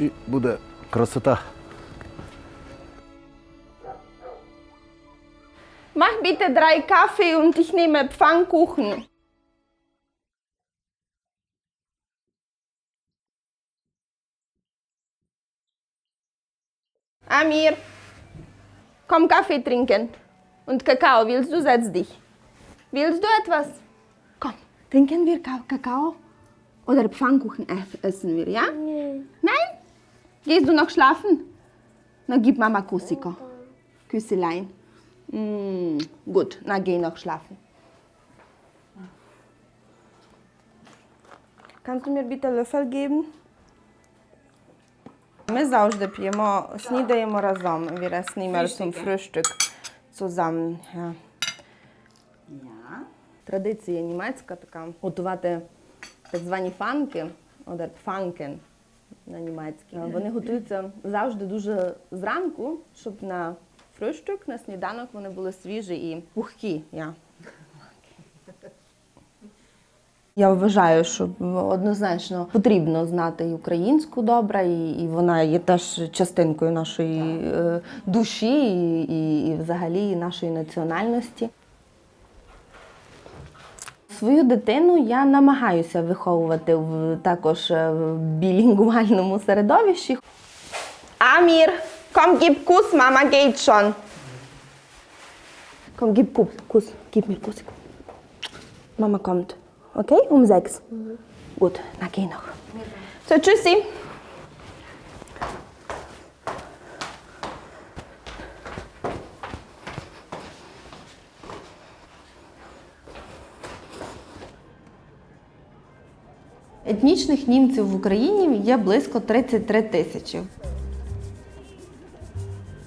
І буде красота. Mach bitte drei Kaffee und ich nehme Pfannkuchen. Amir, komm Kaffee trinken. Und Kakao, willst du? Setz dich. Willst du etwas? Komm, trinken wir Ka Kakao? Oder Pfannkuchen eff- essen wir, ja? Nein? Gehst du noch schlafen? Na, gib Mama Kussiko. Küsselein. Mm, gut, na geh noch schlafen. Kannst du mir bitte Löffel geben? Ми завжди п'ємо, снідаємо разом. Wir essen immer zum Frühstück zusammen. Ja. Традиція німецька така готувати так звані фанки, oder Pfanken На німецькій. Вони готуються завжди дуже зранку, щоб на фрühstück, на сніданок вони були свіжі і пухкі. Ja. Я вважаю, що однозначно потрібно знати і українську добре, і, і вона є теж частинкою нашої е, душі і, і, і взагалі нашої національності. Свою дитину я намагаюся виховувати в також е, в білінгвальному середовищі. Амір, komm, gib Kuss, Mama geht schon. Komm, gib Kuss, Kuss, gib mir Kuss. Mama kommt. Okay, um sechs. Gut, na geh noch. So, tschüssi. Етнічних німців в Україні є близько 33 тисячі.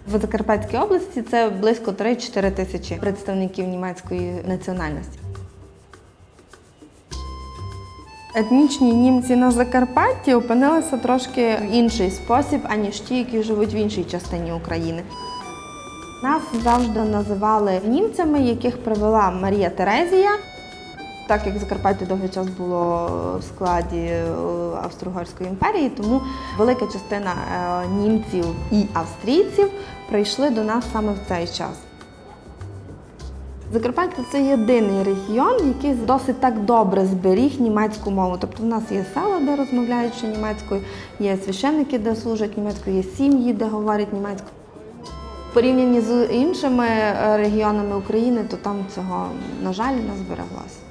В Закарпатській області це близько 3-4 тисячі представників німецької національності. Етнічні німці на Закарпатті опинилися трошки в інший спосіб, аніж ті, які живуть в іншій частині України. Нас завжди називали німцями, яких привела Марія Терезія. Так як Закарпаття довгий час було в складі е, Австро-Угорської імперії, тому велика частина е, німців і австрійців прийшли до нас саме в цей час. Закарпаття це єдиний регіон, який досить так добре зберіг німецьку мову. Тобто в нас є села, де розмовляють ще німецькою, є священники, де служать німецькою, є сім'ї, де говорять німецькою. В порівнянні з іншими е, регіонами України, то там цього, на жаль, не збереглося.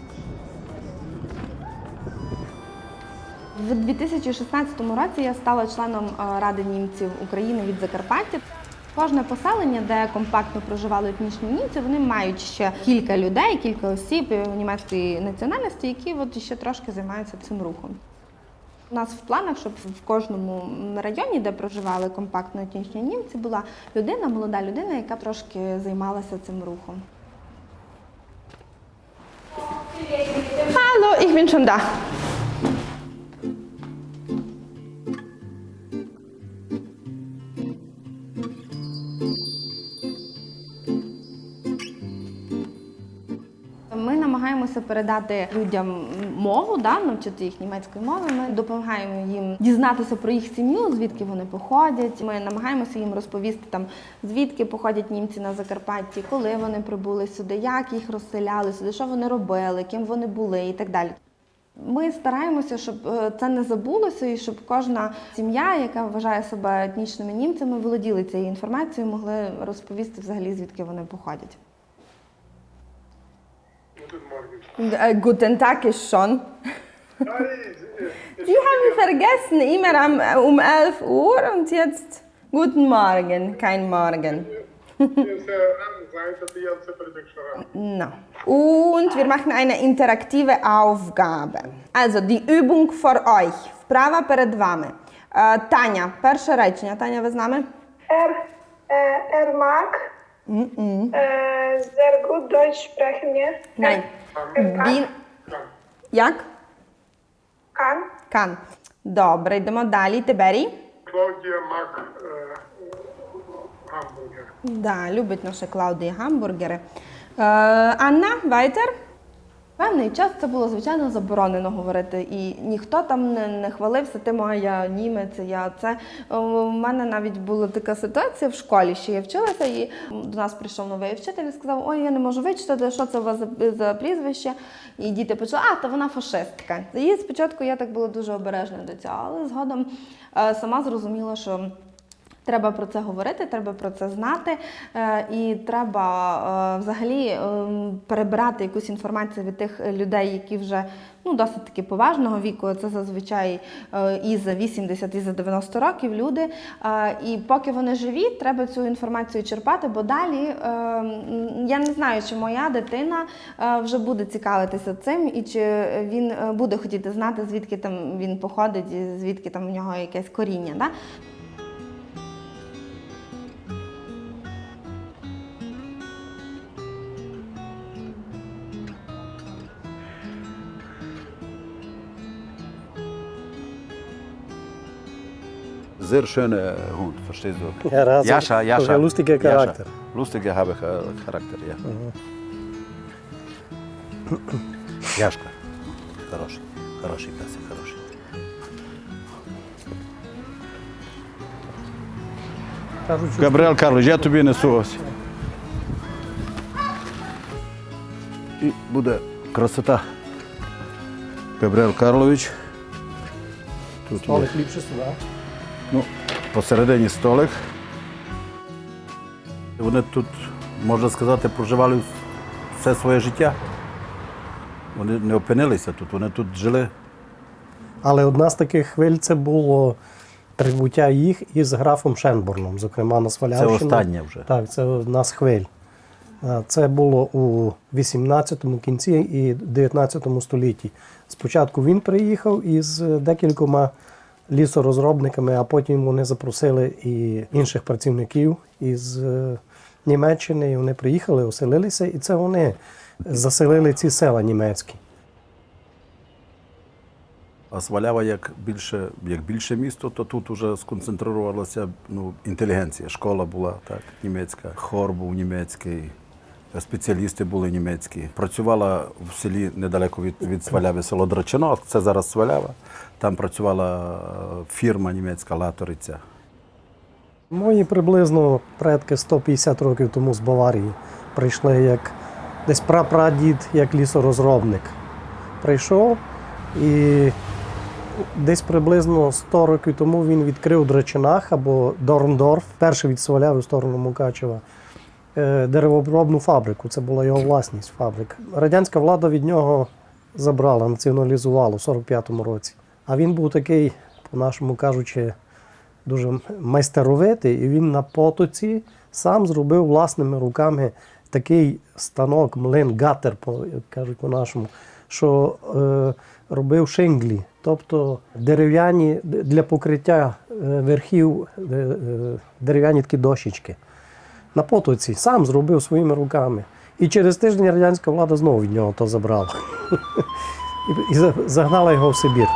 В 2016 році я стала членом е, Ради німців України від Закарпаття. Кожне поселення, де компактно проживали етнічні німці, вони мають ще кілька людей, кілька осіб е, німецької національності, які от ще трошки займаються цим рухом. У нас в планах, щоб в кожному районі, де проживали компактно етнічні німці, була людина, молода людина, яка трошки займалася цим рухом. Hallo, ich bin schon da. Ми намагаємося передати людям мову, да, навчити їх німецької мови. Ми допомагаємо їм дізнатися про їх сім'ю, звідки вони походять. Ми намагаємося їм розповісти там, звідки походять німці на Закарпатті, коли вони прибули сюди, як їх розселяли сюди, що вони робили, ким вони були і так далі. Ми стараємося, щоб е, це не забулося, і щоб кожна сім'я, яка вважає себе етнічними німцями, володіли цією інформацією, могли розповісти взагалі, звідки вони походять. Guten Morgen. Äh, guten Tag ist schon. Sie haben vergessen, immer am, äh, um 11 Uhr und jetzt guten Morgen, kein Morgen. no. Und wir machen eine interaktive Aufgabe. Also die Übung für euch. Wprawa przed wami. E, äh, Tania, pierwsze ręcznia. Tania, wyznamy? Er, e, er mag äh, sehr gut Deutsch sprechen, wir. Nein. Він... Як? kann. Кан. Добре, йдемо далі. Тибері? Клаудія Мак е, гамбургер. Да, любить наша Клаудія гамбургери. Е, Анна, weiter? Певний час це було звичайно заборонено говорити, і ніхто там не, не хвалився тим, а я німець, я це. У мене навіть була така ситуація в школі, що я вчилася, і до нас прийшов новий вчитель і сказав: Ой, я не можу вичитати, що це у вас за, за прізвище. І діти почали, а, та вона фашистка. І спочатку я так була дуже обережна до цього, але згодом е, сама зрозуміла, що. Треба про це говорити, треба про це знати, е, і треба е, взагалі е, перебирати якусь інформацію від тих людей, які вже ну, досить таки поважного віку. Це зазвичай е, і за 80, і за 90 років люди. І поки вони живі, треба цю інформацію черпати, бо далі е, я не знаю, чи моя дитина вже буде цікавитися цим, і чи він буде хотіти знати, звідки там він походить, і звідки там в нього якесь коріння. Да? Sehr schöner Hund, verstehst du? Ja, Rasa, Jascha, Jascha. ein lustiger Jascha. Charakter. Lustiger habe ich, äh, Charakter, ja. Яшка. Хороший. Хороший хороший. Кажуть, що Габріель Карлович, я тобі несу ось. І буде красота. Габріель Карлович. Тут столик ліпше сюди. Ну, посередині столик. Вони тут, можна сказати, проживали все своє життя. Вони не опинилися тут, вони тут жили. Але одна з таких хвиль це було прибуття їх із графом Шенборном, зокрема на Це Свалявщину. останнє вже. Так, це одна з хвиль. Це було у 18-му кінці і 19 столітті. Спочатку він приїхав із е, декількома лісорозробниками, а потім вони запросили і інших працівників із е, Німеччини. І вони приїхали, оселилися, і це вони заселили ці села німецькі. А Свалява як більше, як більше місто, то тут вже сконцентрувалася ну, інтелігенція. Школа була так, німецька, хор був німецький, спеціалісти були німецькі. Працювала в селі недалеко від, від Сваляви село Драчино, це зараз Свалява. Там працювала е, фірма німецька Латориця. Мої приблизно предки 150 років тому з Баварії прийшли як десь прапрадід, як лісорозробник. Прийшов і десь приблизно 100 років тому він відкрив Драчинах або Дорндорф, перший від Сваляви в сторону Мукачева, деревообробну фабрику. Це була його власність фабрика. Радянська влада від нього забрала, націоналізувала в 45-му році. А він був такий, по-нашому кажучи, дуже майстеровитий, і він на потоці сам зробив власними руками такий станок, млин, гатер, кажуть по-нашому, що е, робив шинглі, тобто дерев'яні для покриття е, верхів, е, е, дерев'яні такі дощечки. На потоці сам зробив своїми руками. І через тиждень радянська влада знову від нього то забрала. І- загнала його в Сибір.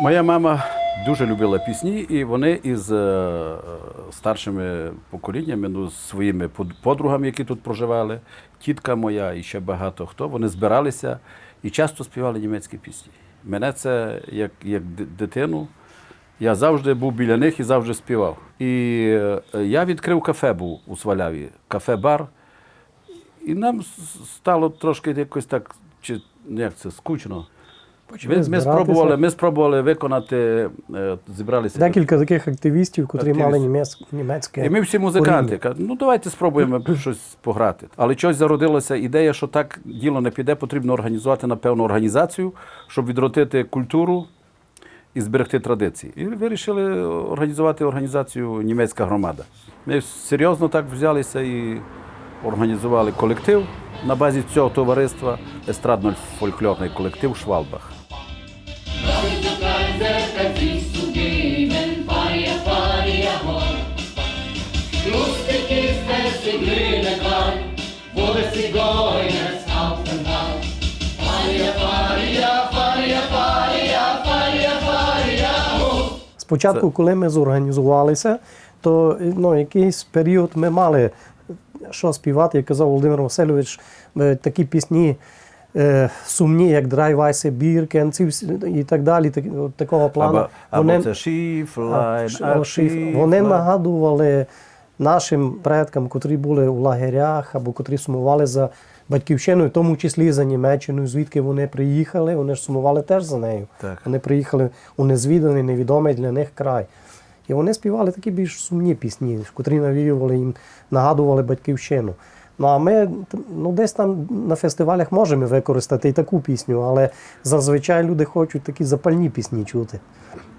Моя мама дуже любила пісні, і вони із е, старшими поколіннями, ну, своїми подругами, які тут проживали, тітка моя і ще багато хто, вони збиралися і часто співали німецькі пісні. Мене це як, як дитину. Я завжди був біля них і завжди співав. І е, я відкрив кафе був у Сваляві, кафе-бар. І нам стало трошки якось так, чи як це, скучно. Ми, ми, спробували, ми спробували виконати, е, зібралися. Декілька таких активістів, котрі мали німець, німецьке. І ми всі музиканти. Кажуть, ну давайте спробуємо щось пограти. Але щось зародилася ідея, що так діло не піде, потрібно організувати напевно організацію, щоб відродити культуру і зберегти традиції. І вирішили організувати організацію Німецька громада. Ми серйозно так взялися і організували колектив на базі цього товариства, естрадно-фольклорний колектив Швалбах. Спочатку, коли ми зорганізувалися, то ну, якийсь період ми мали що співати, як казав Володимир Васильович, е, такі пісні е, сумні, як Драй Вайсе Біркен і так далі, так, от такого плану. Або, або це шіфлайн, А, шиф- Вони нагадували нашим предкам, котрі були у лагерях або котрі сумували за батьківщиною, в тому числі за Німеччиною, звідки вони приїхали, вони ж сумували теж за нею. Так. Вони приїхали у незвіданий, невідомий для них край. І вони співали такі більш сумні пісні, котрі навіювали їм, нагадували батьківщину. Ну а ми ну, десь там на фестивалях можемо використати і таку пісню, але зазвичай люди хочуть такі запальні пісні чути.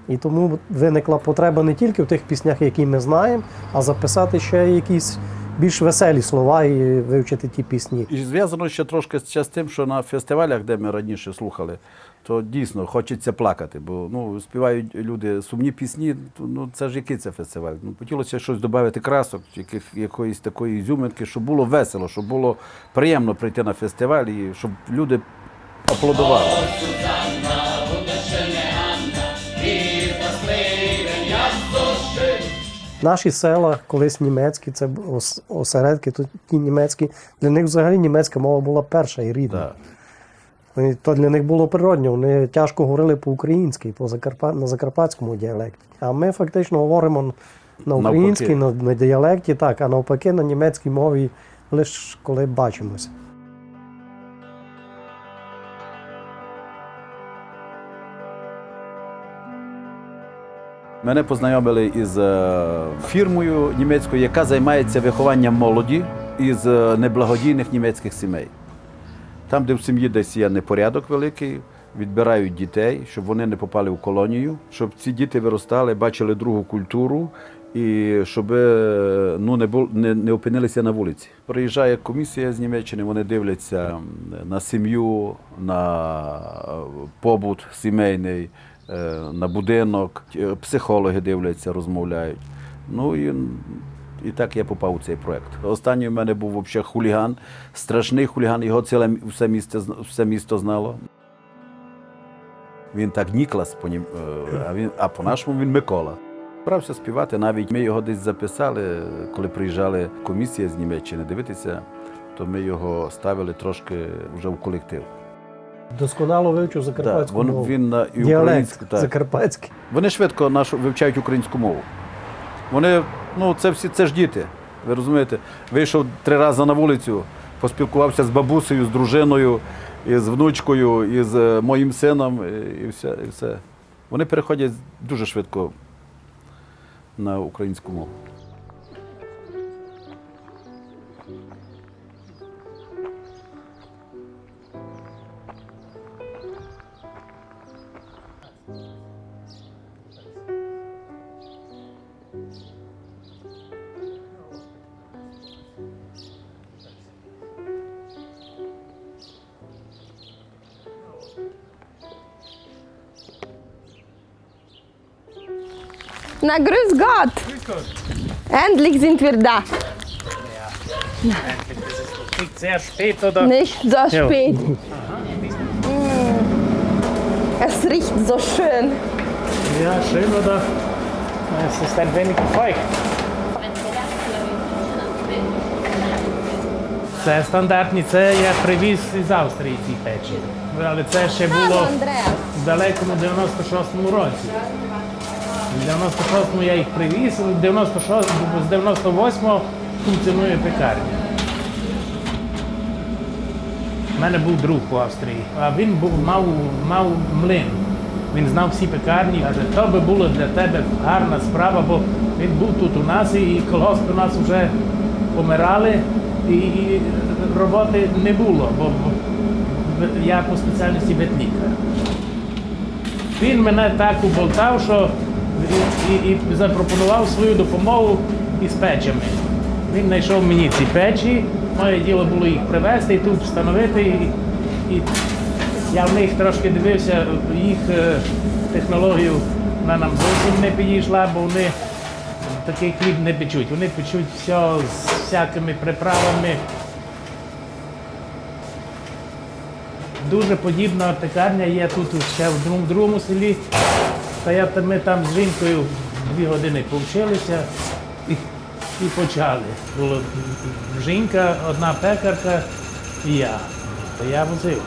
І тому виникла потреба не тільки в тих піснях, які ми знаємо, а записати ще якісь більш веселі слова і вивчити ті пісні. І зв'язано ще трошки з тим, що на фестивалях, де ми раніше слухали, то дійсно хочеться плакати, бо ну, співають люди сумні пісні, ну це ж який це фестиваль? Ну, хотілося щось додати красок, яких, якоїсь такої ізюминки, щоб було весело, щоб було приємно прийти на фестиваль і щоб люди аплодували. Наші села, колись німецькі, це осередки, то ті німецькі. Для них взагалі німецька мова була перша і рідна. І То для них було природньо. Вони тяжко говорили по-українськи, по на закарпатському діалекті. А ми фактично говоримо на українській, на, на діалекті, так, а навпаки на німецькій мові лише коли бачимося. Мене познайомили із е, фірмою німецькою, яка займається вихованням молоді із е, неблагодійних німецьких сімей. Там, де в сім'ї десь є непорядок великий, відбирають дітей, щоб вони не попали в колонію, щоб ці діти виростали, бачили другу культуру і щоб е, ну, не, бу- не, не опинилися на вулиці. Приїжджає комісія з Німеччини, вони дивляться на сім'ю, на побут сімейний, на будинок, Е, психологи дивляться, розмовляють. Ну і і так я попав у цей проект. Останній у мене був взагалі хуліган, страшний хуліган, його ціле все місто, все місто знало. Він так Ніклас, по нім, е, а, він, а по-нашому він Микола. Брався співати, навіть ми його десь записали, коли приїжджали комісія з Німеччини дивитися, то ми його ставили трошки вже в колектив. Досконало вивчив закарпатську мову. він на і українську. Так. закарпатський. Вони швидко нашу вивчають українську мову. Вони, ну, це всі це ж діти. Ви розумієте? Вийшов три рази на вулицю, поспілкувався з бабусею, з дружиною, і з внучкою, і з е, моїм сином, і все, і все. Вони переходять дуже швидко на українську мову. Na grüß Gott! Endlich sind wir da. Nicht sehr spät oder? Nicht so Ja. spät. Mm. Es riecht so schön. Ja, schön oder? Es ist ein wenig feucht. Це стандартні, це я привіз із Австрії ці печі. Але це ще Hallo було Andreas. в далекому 96-му році. В 96-му я їх привіз, і 96, з 98-го функціонує пекарня. У мене був друг у Австрії, а він був, мав, мав млин. Він знав всі пекарні, каже, то би було для тебе гарна справа, бо він був тут у нас і колгосп у нас вже помирали, і, і роботи не було, бо я по спеціальності ветлікар. Він мене так уболтав, що і, і, запропонував свою допомогу із печами. Він знайшов мені ці печі, моє діло було їх привезти і тут встановити. І, і я в них трошки дивився, їх е, технологію вона нам зовсім не підійшла, бо вони такий хліб не печуть. Вони печуть все з всякими приправами. Дуже подібна пекарня є тут ще в другому селі. Та я, ми там з жінкою дві години повчилися. І І почали. Була жінка, одна пекарка і я. Я возив.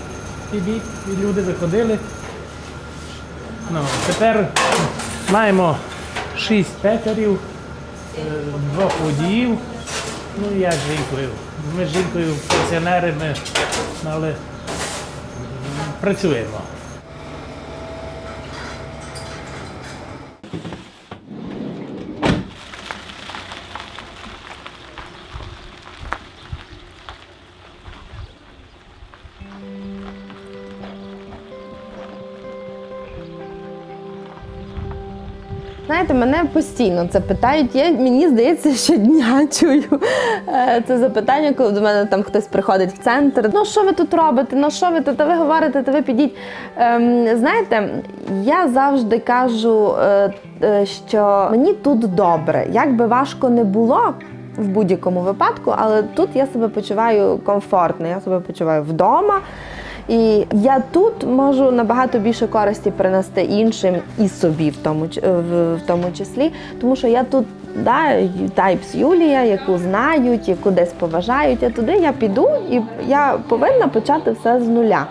І, і люди виходили. Ну, тепер маємо шість пекарів, е, двох водіїв. Ну і я з жінкою. Ми з жінкою пенсіонери, ми, але працюємо. Знаєте, мене постійно це питають. Я мені здається, щодня чую е, це запитання, коли до мене там хтось приходить в центр. Ну що ви тут робите? Ну що ви тут? Та ви говорите, та ви підіть. Ем, знаєте, я завжди кажу, е, е, що мені тут добре, як би важко не було. В будь-якому випадку, але тут я себе почуваю комфортно, я себе почуваю вдома. І я тут можу набагато більше користі принести іншим і собі в тому, в тому числі, тому що я тут да, тайпс Юлія, яку знають, яку десь поважають. А туди я піду і я повинна почати все з нуля.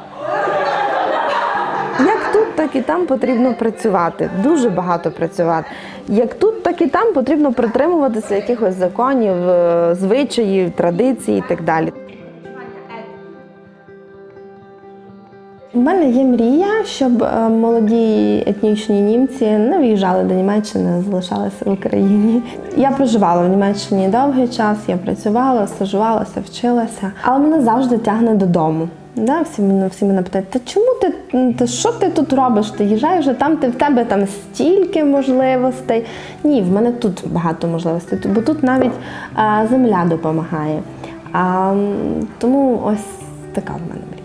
Як тут, так і там потрібно працювати, дуже багато працювати. Як тут, так і там потрібно притримуватися якихось законів, е, звичаїв, традицій і так далі. У мене є мрія, щоб е, молоді етнічні німці не виїжджали до Німеччини, залишалися в Україні. Я проживала в Німеччині довгий час, я працювала, стажувалася, вчилася, але мене завжди тягне додому. Да, всі мене всі мене питають, та чому ти, ти що ти тут робиш? Ти їжджаєш вже там, ти в тебе там стільки можливостей. Ні, в мене тут багато можливостей, бо тут навіть а, земля допомагає. А, тому ось така в мене